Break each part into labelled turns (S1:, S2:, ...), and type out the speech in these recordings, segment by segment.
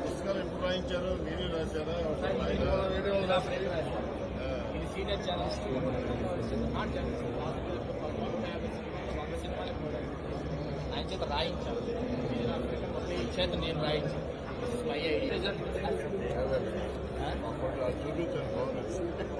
S1: పుస్తకాలు ఎప్పుడు రాయించారు మీరే రాశారా
S2: సీనియర్ జర్నలిస్ట్ ఆయన చేత రాయించాను ఈ చేత నేను రాయించాను మై రిజల్ట్
S1: చూపించాను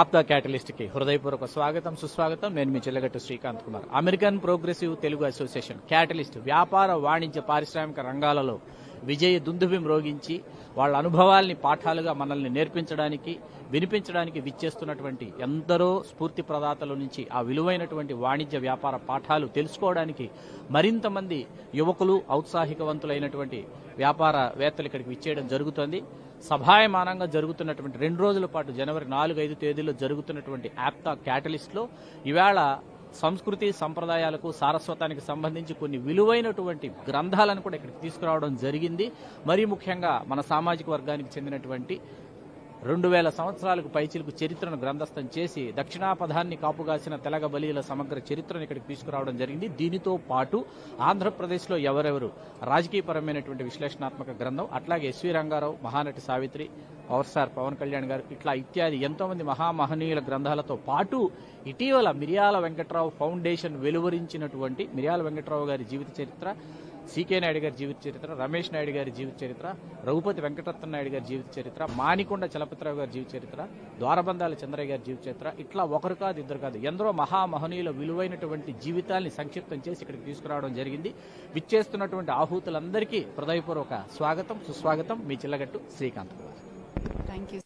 S3: ఆప్తా క్యాటలిస్ట్కి హృదయపూర్వక స్వాగతం సుస్వాగతం. నేను మీ Chellagattu Srikanth Kumar. American progressive Telugu association catalyst వ్యాపార వాణిజ్య పారిశ్రామిక రంగాలలో విజయ దుందుబి రోగించి వాళ్ళ అనుభవాల్ని పాఠాలుగా మనల్ని నేర్పించడానికి వినిపించడానికి విచ్చేస్తున్నటువంటి ఎందరో స్ఫూర్తి ప్రదాతల నుంచి ఆ విలువైనటువంటి వాణిజ్య వ్యాపార పాఠాలు తెలుసుకోవడానికి మరింత మంది యువకులు ఔత్సాహికవంతులైనటువంటి వ్యాపారవేత్తలు ఇక్కడికి విచ్చేయడం జరుగుతోంది. సభాయమానంగా జరుగుతున్నటువంటి రెండు రోజుల పాటు జనవరి నాలుగు ఐదు తేదీల్లో జరుగుతున్నటువంటి యాప్తా క్యాటలిస్ట్లో ఇవాళ సంస్కృతి సంప్రదాయాలకు సారస్వతానికి సంబంధించి కొన్ని విలువైనటువంటి గ్రంథాలను కూడా ఇక్కడికి తీసుకురావడం జరిగింది. మరీ ముఖ్యంగా మన సామాజిక వర్గానికి చెందినటువంటి రెండు వేల సంవత్సరాలకు పైచిలకు చరిత్రను గ్రంథస్థం చేసి దక్షిణాపథాన్ని కాపుగాసిన తెలగ బలీల సమగ్ర చరిత్రను ఇక్కడికి తీసుకురావడం జరిగింది. దీనితో పాటు ఆంధ్రప్రదేశ్లో ఎవరెవరు రాజకీయపరమైనటువంటి విశ్లేషణాత్మక గ్రంథం అట్లాగే SV Ranga Rao Mahanati Savitri power star Pawan Kalyan garu ఇట్లా ఇత్యాది ఎంతోమంది మహామహనీయుల గ్రంథాలతో పాటు ఇటీవల మిరియాల వెంకట్రావు ఫౌండేషన్ వెలువరించినటువంటి మిరియాల వెంకట్రావు గారి జీవిత చరిత్ర సీకే నాయుడు గారి జీవిత చరిత్ర రమేష్ నాయుడు గారి జీవిత చరిత్ర రఘుపతి వెంకటరత్న నాయుడు గారి జీవిత చరిత్ర మానికొండ చలపతిరావు గారి జీవిత చరిత్ర ద్వారబంధాల చంద్రయ్య గారి జీవిత చరిత్ర ఇట్లా ఒకరు కాదు ఇద్దరు కాదు. ఎందరో మహామహనీయుల విలువైనటువంటి జీవితాల్ని సంక్షిప్తం చేసి ఇక్కడికి తీసుకురావడం జరిగింది. విచ్చేస్తున్నటువంటి ఆహూతులందరికీ హృదయపూర్వక స్వాగతం సుస్వాగతం. మీ చిల్లగట్టు శ్రీకాంత్ కుమార్.
S4: Thank you